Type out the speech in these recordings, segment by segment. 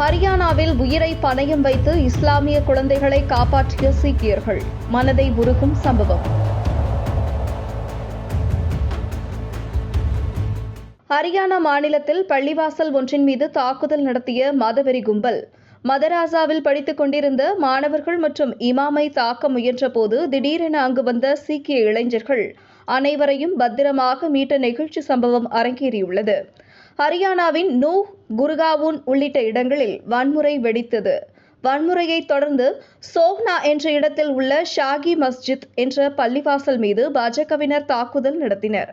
ஹரியானாவில் உயிரை பணயம் வைத்து இஸ்லாமிய குழந்தைகளை காப்பாற்றிய சீக்கியர்கள். மனதை உருகும் சம்பவம். ஹரியானா மாநிலத்தில் பள்ளிவாசல் ஒன்றின் மீது தாக்குதல் நடத்திய மதவெறி கும்பல். மதராசாவில் படித்துக் கொண்டிருந்த மாணவர்கள் மற்றும் இமாமை தாக்க முயன்றபோது திடீரென அங்கு வந்த சீக்கிய இளைஞர்கள் அனைவரையும் பத்திரமாக மீட்ட நெகிழ்ச்சி சம்பவம் அரங்கேறியுள்ளது. ஹரியானாவின் நூ குர்காவுன் உள்ளிட்ட இடங்களில் வன்முறை வெடித்தது. வன்முறையைத் தொடர்ந்து சோஹ்னா என்ற இடத்தில் உள்ள ஷாகி மஸ்ஜித் என்ற பள்ளிவாசல் மீது பாஜகவினர் தாக்குதல் நடத்தினர்.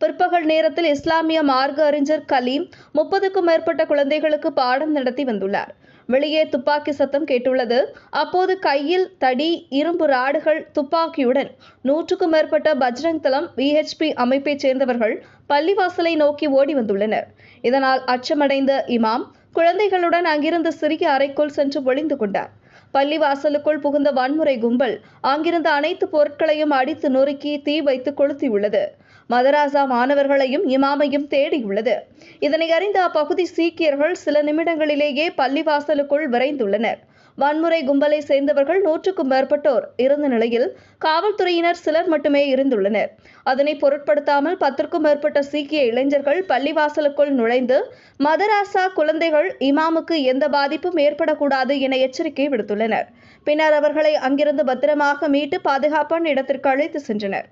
பிற்பகல் நேரத்தில் இஸ்லாமிய மார்க்க அறிஞர் கலீம் முப்பதுக்கும் மேற்பட்ட குழந்தைகளுக்கு பாடம் நடத்தி வந்துள்ளார். வெளியே துப்பாக்கி சத்தம் கேட்டுள்ளது. அப்போது கையில் தடி இரும்பு ராடுகள் துப்பாக்கியுடன் நூற்றுக்கும் மேற்பட்ட பஜ்ரங் தளம் விஹெச்பி அமைப்பைச் சேர்ந்தவர்கள் பள்ளிவாசலை நோக்கி ஓடி வந்துள்ளனர். இதனால் அச்சமடைந்த இமாம் குழந்தைகளுடன் அங்கிருந்த சிறிய அறைக்குள் சென்று ஒளிந்து கொண்டார். பள்ளிவாசலுக்குள் புகுந்த வன்முறை கும்பல் அங்கிருந்த அனைத்து பொருட்களையும் அடித்து நொறுக்கி தீ வைத்து கொளுத்தியுள்ளது. மதராசா மாணவர்களையும் இமாமையும் தேடியுள்ளது. இதனை அறிந்த அப்பகுதி சீக்கியர்கள் சில நிமிடங்களிலேயே பள்ளிவாசலுக்குள் விரைந்துள்ளனர். வன்முறை கும்பலை சேர்ந்தவர்கள் நூற்றுக்கும் மேற்பட்டோர் இருந்த நிலையில் காவல்துறையினர் சிலர் மட்டுமே இருந்துள்ளனர். அதனை பொருட்படுத்தாமல் பத்திற்கும் மேற்பட்ட சீக்கிய இளைஞர்கள் பள்ளிவாசலுக்குள் நுழைந்து மதராசா குழந்தைகள் இமாமுக்கு எந்த பாதிப்பும் ஏற்படக்கூடாது என எச்சரிக்கை விடுத்துள்ளனர். பின்னர் அவர்களை அங்கிருந்து பத்திரமாக மீட்டு பாதுகாப்பான இடத்திற்கு அழைத்து சென்றனர்.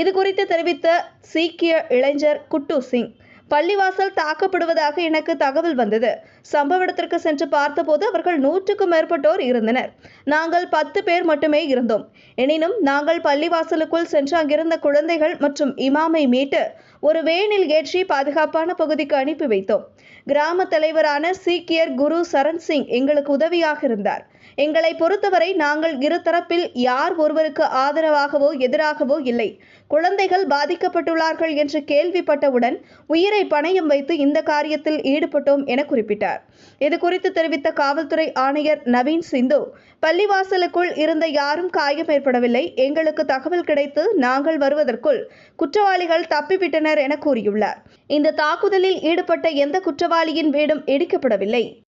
இது குறித்து தெரிவித்த சீக்கிய இளைஞர் குட்டு சிங் பள்ளிவாசல் தாக்கப்படுவதாக எனக்கு தகவல் வந்தது. சம்பவ இடத்திற்கு சென்று பார்த்தபோது அவர்கள் நூற்றுக்கும் மேற்பட்டோர் இருந்தனர். நாங்கள் பத்து பேர் மட்டுமே இருந்தோம். எனினும் நாங்கள் பள்ளிவாசலுக்குள் சென்று அங்கிருந்த குழந்தைகள் மற்றும் இமாமை மீட்டு ஒரு வேனில் ஏற்றி பாதுகாப்பான பகுதிக்கு அனுப்பி வைத்தோம். கிராம தலைவரான சீக்கியர் குரு சரண் சிங் எங்களுக்கு உதவியாக இருந்தார். எங்களை பொறுத்தவரை நாங்கள் இருதரப்பில் யார் ஒருவருக்கு ஆதரவாகவோ எதிராகவோ இல்லை. குழந்தைகள் பாதிக்கப்பட்டுள்ளார்கள் என்று கேள்விப்பட்டவுடன் உயிரை பணயம் வைத்து இந்த காரியத்தில் ஈடுபட்டோம் என குறிப்பிட்டார். இது குறித்து தெரிவித்த காவல்துறை ஆணையர் நவீன் சிந்து பள்ளிவாசலுக்குள் இருந்த யாரும் காயம் ஏற்படவில்லை எங்களுக்கு தகவல் கிடைத்து நாங்கள் வருவதற்குள் குற்றவாளிகள் தப்பிவிட்டனர் என கூறியுள்ளார். இந்த தாக்குதலில் ஈடுபட்ட எந்த குற்றவாளியின் வீடும் இடிக்கப்படவில்லை.